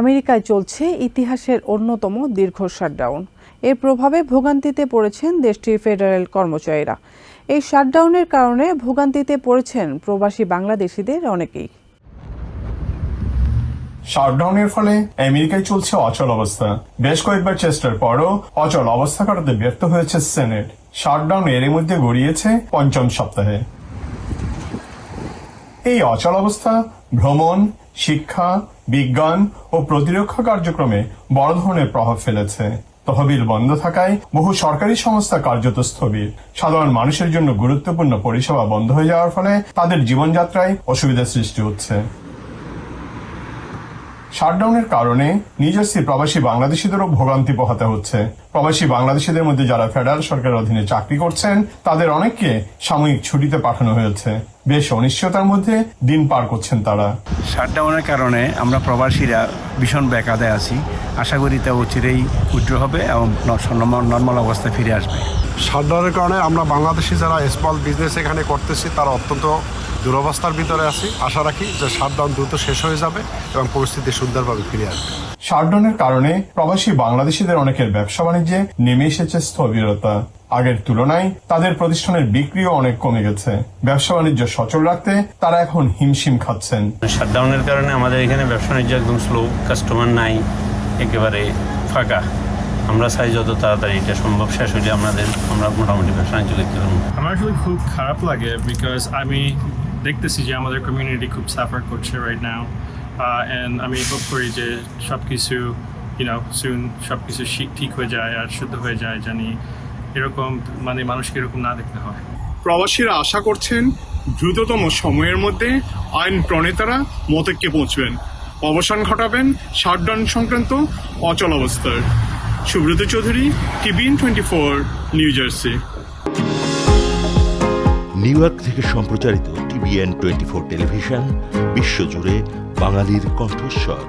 আমেরিকায় চলছে ইতিহাসের অন্যতম দীর্ঘ শাটডাউন। এর প্রভাবে ভোগান্তিতে পড়েছেন দেশটির ফেডারেল কর্মচারীরা। এই শাটডাউনের কারণে ভোগান্তিতে পড়েছেন প্রবাসী বাংলাদেশিদের অনেকেই। শাটডাউনের ফলে আমেরিকায় চলছে অচল অবস্থা। বেশ কয়েকবার চেষ্টার পরও অচল অবস্থা কাটাতে ব্যর্থ হয়েছে সেনেট। শাটডাউন এর মধ্যে গড়িয়েছে পঞ্চম সপ্তাহে। এই অচল অবস্থা, ভ্রমণ, শিক্ষা, বিজ্ঞান ও প্রতিরক্ষা কার্যক্রমে বড় ধরনের প্রভাব ফেলেছে। তহবিল বন্ধ থাকায় বহু সরকারি সংস্থা কার্যত স্থবির। সাধারণ মানুষের জন্য গুরুত্বপূর্ণ পরিষেবা বন্ধ হয়ে যাওয়ার ফলে তাদের জীবনযাত্রায় অসুবিধার সৃষ্টি হচ্ছে। শাটডাউনের কারণে নিউজার্সি প্রবাসী বাংলাদেশিদেরও ভোগান্তি পোহাতে হচ্ছে। প্রবাসী বাংলাদেশিদের মধ্যে যারা ফেডারেল সরকারের অধীনে চাকরি করছেন, তাদের অনেককে সাময়িক ছুটিতে পাঠানো হয়েছে। বেশ অনিশ্চয়তার মধ্যে দিন পার করছেন তারা। শাটডাউনের কারণে আমরা প্রবাসীরা ভীষণ ব্যাকাদে আছি। আশা করি তা অচিরেই উজ্জ্ব হবে এবং নর্মাল অবস্থায় ফিরে আসবে। শাটডাউনের কারণে আমরা বাংলাদেশি যারা স্মল বিজনেস এখানে করতেছি তারা অত্যন্ত দুরবস্থার ভিতরে আছি। আশা রাখি যে শাটডাউন দ্রুত শেষ হয়ে যাবে এবং পরিস্থিতি সুন্দরভাবে ফিরে আসবে। শাটডাউনের কারণে প্রবাসী বাংলাদেশিদের অনেকের ব্যবসা বাণিজ্যে নেমে এসেছে স্থবিরতা। আগের তুলনায় তাদের প্রতিষ্ঠানের বিক্রিও অনেক কমে গেছে। ব্যবসা বাণিজ্য সচল রাখতে তারা এখন হিমশিম খাচ্ছেন। শাটডাউনের কারণে আমাদের এখানে ব্যবসা বাণিজ্য একদম স্লো কাস্টমার নাই একেবারে ফাঁকা। আমরা চাই যত তাড়াতাড়ি এটা সম্ভব শেষ হলে আমাদের আমরা মোটামুটি ব্যবসা বাণিজ্য দেখতে পারব আমার আসলে খুব খারাপ লাগে বিকজ আমি দেখতেছি যে আমাদের কমিউনিটি খুব সাফার করছে রাইট নাও অ্যান্ড আমি হোপ করি যে সব কিছু ইউনো সুন সব কিছু ঠিক হয়ে যায় আর শুদ্ধ হয়ে যায় জানি এরকম মানে মানুষকে এরকম না দেখতে হয়। প্রবাসীরা আশা করছেন দ্রুততম সময়ের মধ্যে আইন প্রণেতারা মতৈক্যে পৌঁছবেন। অবসান ঘটাবেন শাটডাউন সংক্রান্ত অচল অবস্থার Subrata Chowdhury TVN twenty four, New Jersey. New York থেকে সম্প্রচারিত টিভিএন টোয়েন্টি ফোর টেলিভিশন, বিশ্বজুড়ে বাঙালির কণ্ঠস্বর।